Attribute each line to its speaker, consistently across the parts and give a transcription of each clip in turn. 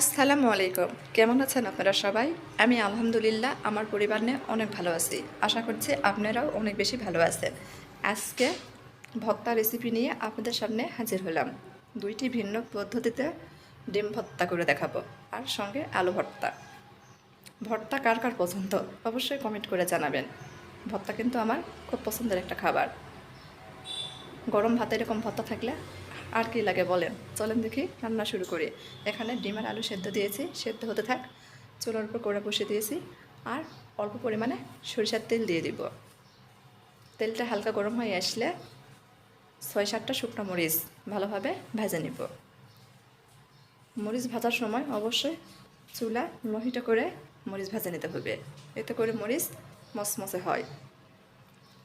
Speaker 1: আসসালামু আলাইকুম। কেমন আছেন আপনারা সবাই? আমি আলহামদুলিল্লাহ আমার পরিবার নিয়ে অনেক ভালো আছি। আশা করছি আপনারাও অনেক বেশি ভালো আছেন। আজকে ভর্তা রেসিপি নিয়ে আপনাদের সামনে হাজির হলাম। দুইটি ভিন্ন পদ্ধতিতে ডিম ভত্তা করে দেখাবো। আর সঙ্গে আলু ভর্তা। ভর্তা কার কার পছন্দ? অবশ্যই কমেন্ট করে জানাবেন। ভর্তা কিন্তু আমার খুব পছন্দের একটা খাবার। গরম ভাতে এরকম ভর্তা থাকলে আর কি লাগে বলেন? চলেন দেখি, রান্না শুরু করি। এখানে ডিমের আলু সেদ্ধ দিয়েছি, সেদ্ধ হতে থাক। চুলার উপর করে বসে দিয়েছি আর অল্প পরিমাণে সরিষার তেল দিয়ে দিব। তেলটা হালকা গরম হয়ে আসলে ছয় সাতটা শুকনো মরিচ ভালোভাবে ভেজে নিব। মরিচ ভাজার সময় অবশ্যই চুলা লোহিটা করে মরিচ ভেজে নিতে হবে। এতে করে মরিচ মসমসে হয়।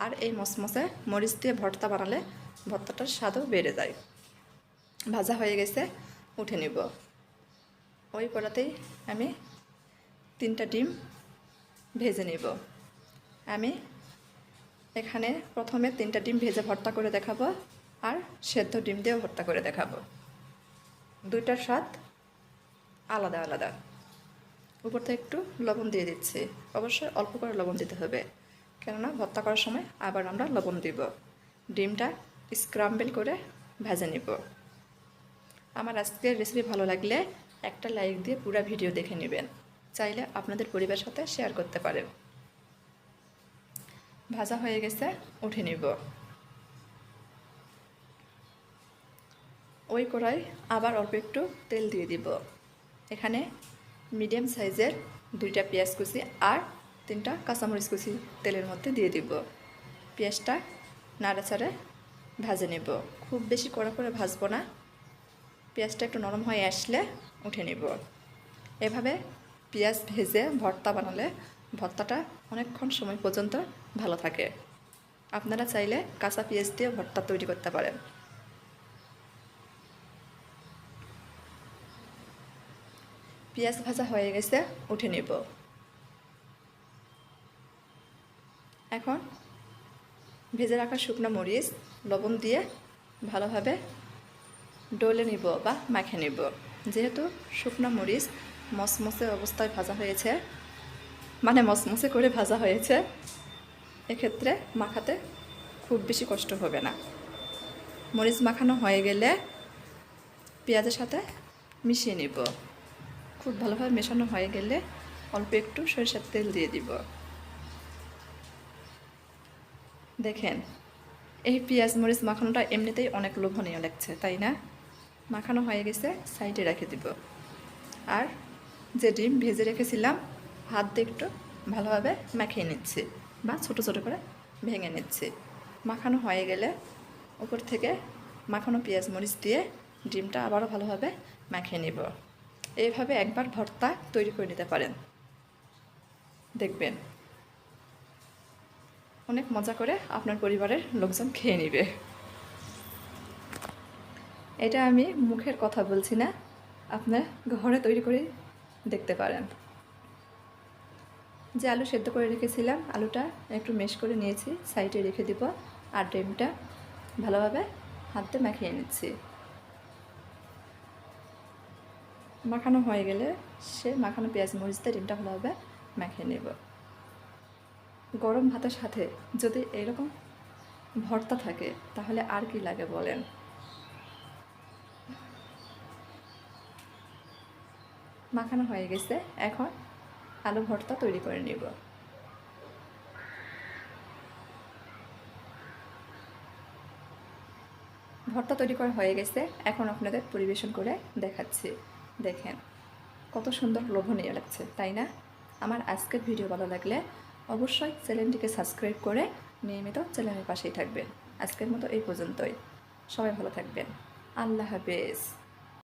Speaker 1: আর এই মসমসে মরিচ দিয়ে ভর্তা বানালে ভর্তাটার স্বাদও বেড়ে যায়। ভাজা হয়ে গেছে, উঠে নিব। ওই কড়াতেই আমি তিনটা ডিম ভেজে নিব। আমি এখানে প্রথমে তিনটা ডিম ভেজে ভর্তা করে দেখাবো আর সেদ্ধ ডিম দিয়েও ভর্তা করে দেখাবো। দুইটার স্বাদ আলাদা আলাদা। উপর থেকে একটু লবণ দিয়ে দিচ্ছি। অবশ্যই অল্প করে লবণ দিতে হবে। কেননা ভর্তা করার সময় আবার আমরা লবণ দিব। ডিমটা স্ক্রাম্বেল করে ভেজে নিব। আমার আজকের রেসিপি ভালো লাগলে একটা লাইক দিয়ে পুরো ভিডিও দেখে নেবেন। চাইলে আপনাদের পরিবারের সাথে শেয়ার করতে পারেন। ভাজা হয়ে গেছে, উঠে নিব। ওই কড়াই আবার অল্প একটু তেল দিয়ে দিব। এখানে মিডিয়াম সাইজের দুইটা পেঁয়াজ কুচি আর তিনটা কাঁচামরিচ কুচি তেলের মধ্যে দিয়ে দিব। পেঁয়াজটা নাড়াচাড়ে ভাজে নেব। খুব বেশি কড়া করে ভাজবো না। পেঁয়াজটা একটু নরম হয়ে আসলে উঠে নেব। এভাবে পেঁয়াজ ভেজে ভর্তা বানালে ভর্তাটা অনেকক্ষণ সময় পর্যন্ত ভালো থাকে। আপনারা চাইলে কাঁচা পেঁয়াজ দিয়ে ভর্তা তৈরি করতে পারেন। পেঁয়াজ ভাজা হয়ে গেছে, উঠে নেব। এখন ভেজে রাখা শুকনো মরিচ, লবণ দিয়ে ভালোভাবে ডলে নিব বা মাখে নিব। যেহেতু শুকনো মরিচ মসমসে অবস্থায় ভাজা হয়েছে মানে মসমসে করে ভাজা হয়েছে, এক্ষেত্রে মাখাতে খুব বেশি কষ্ট হবে না। মরিচ মাখানো হয়ে গেলে পেঁয়াজের সাথে মিশিয়ে নিব। খুব ভালোভাবে মেশানো হয়ে গেলে অল্প একটু সরিষার তেল দিয়ে দিব। দেখেন, এই পেঁয়াজ মরিচ মাখানোটা এমনিতেই অনেক লোভনীয় লাগছে, তাই না? মাখানো হয়ে গেছে, সাইডে রেখে দিব। আর যে ডিম ভেজে রেখেছিলাম, হাত দিয়ে একটু ভালোভাবে মাখিয়ে নিচ্ছি বা ছোট ছোট করে ভেঙে নিচ্ছি। মাখানো হয়ে গেলে উপর থেকে মাখানো পেঁয়াজ মরিচ দিয়ে ডিমটা আবারও ভালোভাবে মাখিয়ে নিব। এইভাবে একবার ভর্তা তৈরি করে নিতে পারেন। দেখবেন, অনেক মজা করে আপনার পরিবারের লোকজন খেয়ে নেবে। এটা আমি মুখের কথা বলছি না। আপনার ঘরে তৈরি করে দেখতে পারেন। যে আলু সেদ্ধ করে রেখেছিলাম, আলুটা একটু মেশ করে নিয়েছি, সাইডে রেখে দিব আর ডিমটা ভালোভাবে হাতে মাখিয়ে নিচ্ছি। মাখানো হয়ে গেলে সে মাখানো পেঁয়াজ, মরিচ দিয়ে ডিমটা ভালোভাবে মাখিয়ে নেব। গরম ভাতের সাথে যদি এরকম ভর্তা থাকে, তাহলে আর কি লাগে বলেন? মাখানো হয়ে গেছে। এখন আলু ভর্তা তৈরি করে নিব। ভর্তা তৈরি করা হয়ে গেছে। এখন আপনাদের পরিবেশন করে দেখাচ্ছি। দেখেন, কত সুন্দর লোভনীয় লাগছে, তাই না? আমার আজকের ভিডিও ভালো লাগলে অবশ্যই চ্যানেলটিকে সাবস্ক্রাইব করে নিয়মিত চ্যানেলের পাশেই থাকবেন। আজকের মতো এই পর্যন্তই। সবাই ভালো থাকবেন। আল্লাহ হাফেজ।